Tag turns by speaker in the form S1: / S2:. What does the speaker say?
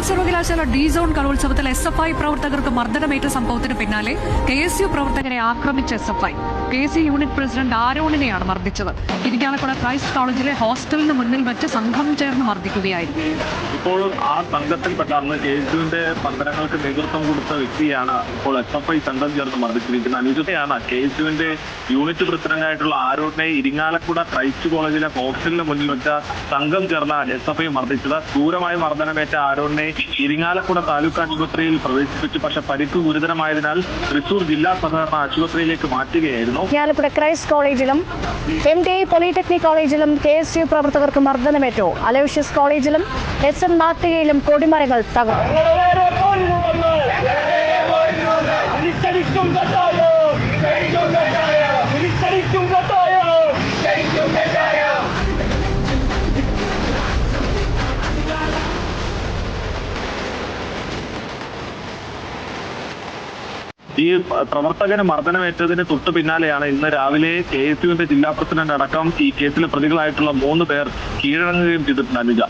S1: കാലിക്കറ്റ് സർവകലാശാല D zone കലോത്സവത്തിൽ S F I പ്രവർത്തകർക്ക് മർദ്ദനമേറ്റ സംഭവത്തിന് പിന്നാലെ കെ എസ് യു പ്രവർത്തകരെ ആക്രമിച്ച S F I K C unit president ആരോണിനെയാണ് മർദ്ദിച്ചത്. ഇരിക്കാലക്കുട ക്രൈസ്റ്റ് കോളേജിലെ ഹോസ്റ്റലിന് മുന്നിൽ വെച്ച് സംഘം ചേർന്ന് മർദ്ദിക്കുകയായിരുന്നു.
S2: ഇപ്പോൾ ആ സംഘത്തിൽപ്പെട്ട അന്ന് കേസുവിന്റെ പന്തരങ്ങൾക്ക് നേതൃത്വം കൊടുത്ത വ്യക്തിയാണ് ഇപ്പോൾ എസ് എഫ് ഐ സംഘം ചേർന്ന് മർദ്ദിച്ചിരിക്കുന്നത്. അനുജതയാണ് കേസുവിന്റെ യൂണിറ്റ് പ്രസിഡന്റായിട്ടുള്ള ആരോണിനെ ഇരിങ്ങാലക്കുട ക്രൈസ്റ്റ് കോളേജിലെ ഹോസ്റ്റലിന് മുന്നിൽ വെച്ച സംഘം ചേർന്ന എസ് എഫ് ഐ മർദ്ദിച്ചത്. ക്രൂരമായി മർദ്ദനമേറ്റ ആരോണിനെ ഇരിങ്ങാലക്കുട താലൂക്ക് ആശുപത്രിയിൽ പ്രവേശിപ്പിച്ചു. പക്ഷെ പരിക്ക് ഗുരുതരമായതിനാൽ തൃശൂർ ജില്ലാ സഹകരണ ആശുപത്രിയിലേക്ക് മാറ്റുകയായിരുന്നു.
S3: ഞാലിപ്പുഴ ക്രൈസ്റ്റ് കോളേജിലും എം ടി പോളിടെക്നിക് കോളേജിലും കെ എസ് യു പ്രവർത്തകർക്ക് മർദ്ദനമേറ്റു. അലോഷ്യസ് കോളേജിലും എസ് എൻ മാർട്ടികയിലും കൊടിമരങ്ങൾ തകർന്നു.
S2: ഈ പ്രവർത്തകന് മർദ്ദനമേറ്റതിന് തൊട്ടു പിന്നാലെയാണ് ഇന്ന് രാവിലെ കെ എസ് യുവിന്റെ ജില്ലാ പ്രസിഡന്റ് അടക്കം ഈ കേസിലെ പ്രതികളായിട്ടുള്ള മൂന്ന് പേർ കീഴടങ്ങുകയും ചെയ്തിട്ടുണ്ട് അനുജ.